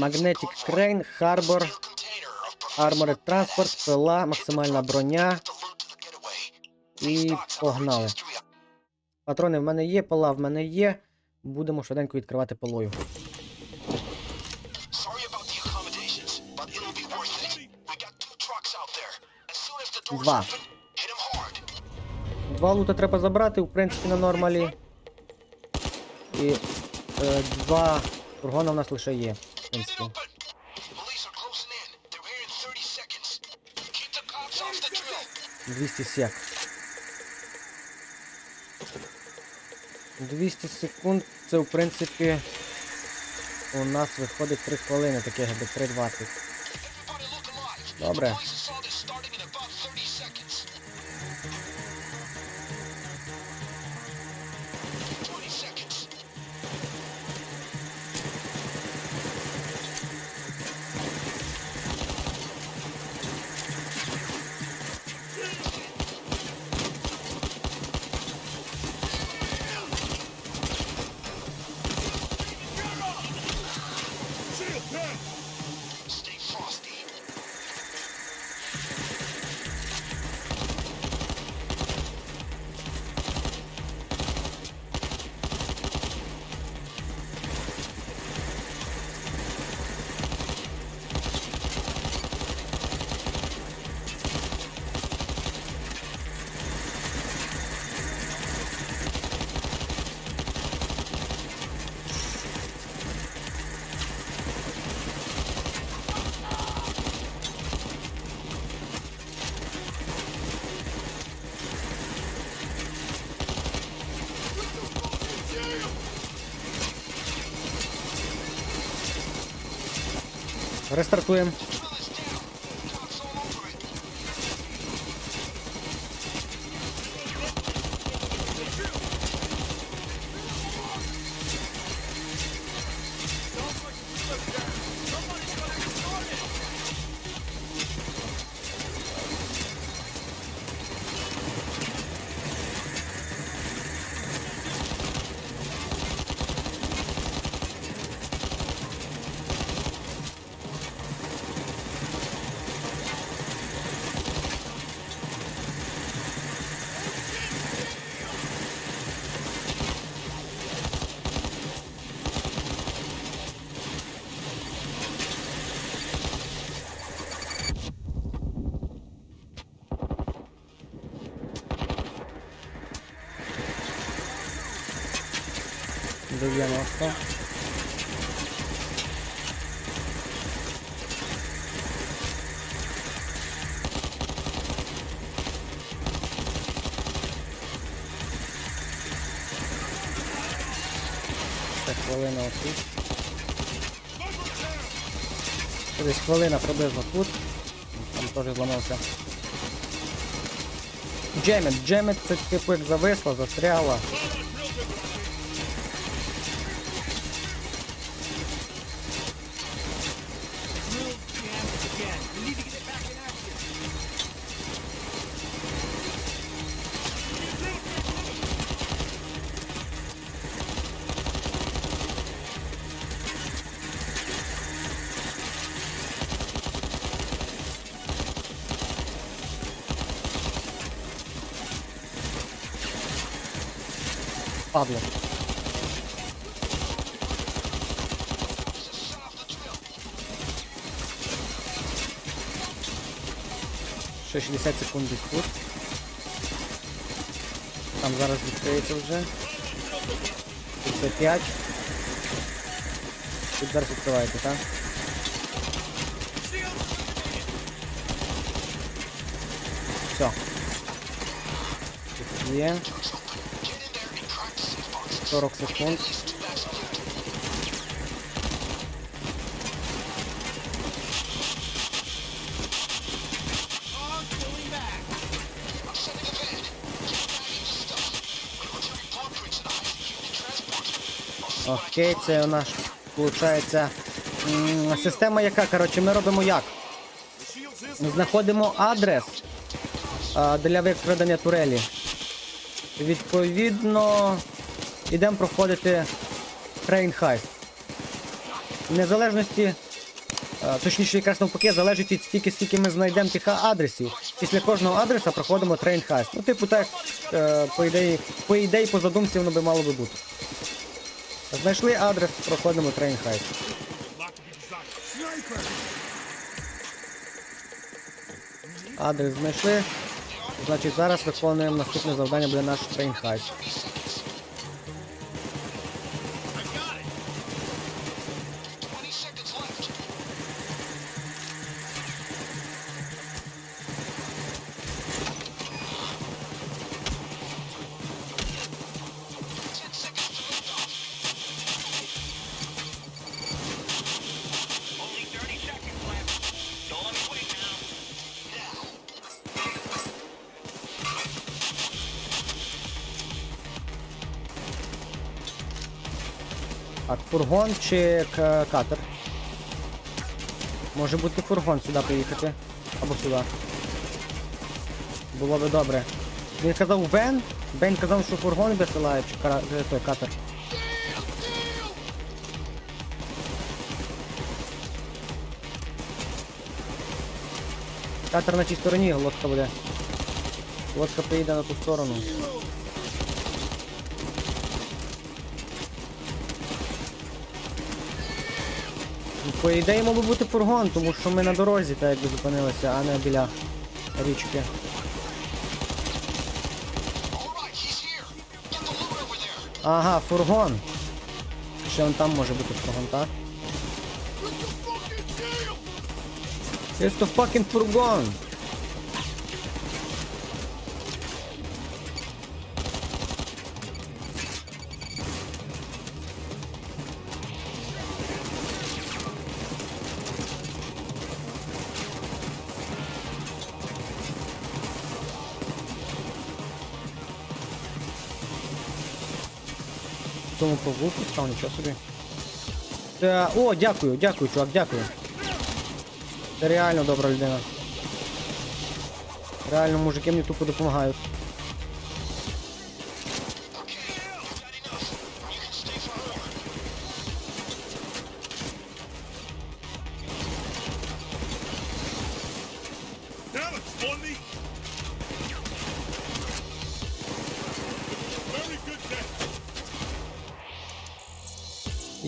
Magnetic Crane, Harbor, Armored Transport, пила, максимальна броня. І погнали. Патрони в мене є, пила в мене є. Будемо швиденько відкривати пилою. Два. Два лута треба забрати, в принципі, на нормалі. І е, два фургона в нас лише є. В принципі. 200 сек. 200 секунд, це в принципі у нас виходить 3 хвилини, таке якби 3.20. Добре. Yeah. Рестартуємо. Дев'яносто. Це хвилина отут. Десь хвилина приблизно тут. Там теж зламався. Джемет. Джемет це типу як зависла, застряла. Падло. Ще 60 секунд десь тут. Там зараз відкриється вже. 55. Тут зараз відкривається, так? Все. Тут є. 40 секунд. Окей, це у нас виходить система яка, коротше, ми робимо як? Знаходимо адрес а, для викрадення турелі. Відповідно, йдемо проходити Heist. незалежності, е, точніше, якраз навпаки, залежить від стільки, скільки ми знайдемо тих адресів. Після кожного адреса проходимо трейн хайст. Ну, типу, так, е, по ідеї, по ідеї, по задумці воно би мало би бути. Знайшли адрес, проходимо трейн хайст. Адрес знайшли. Значить, зараз виконуємо наступне завдання, буде наш трейн Так, фургон чи катер? Може бути фургон сюди поїхати. Або сюди. Було би добре. Він казав Бен? Бен казав, що фургон висилає, чи кара... е, той катер. Катер на тій стороні, лодка буде. Лодка поїде на ту сторону. По ідеї мав би бути фургон, тому що ми на дорозі так якби зупинилися, а не біля річки. Ага, фургон. Ще он там може бути фургон, так? It's фургон! Цьому прогулку став, нічого собі. Та, о, дякую, дякую, чувак, дякую. Це реально добра людина. Реально, мужики мені тупо допомагають.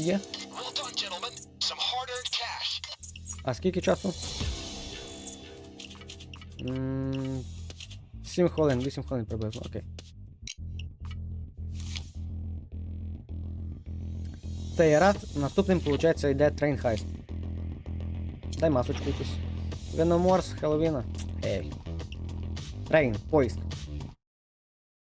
Є. А скільки часу? 7 хвилин, 8 хвилин приблизно, окей. Цей раз наступним, виходить, йде трейн хайст. Дай масочку якусь. Веноморс, Хеллоуіна. Ей. Трейн, поїзд.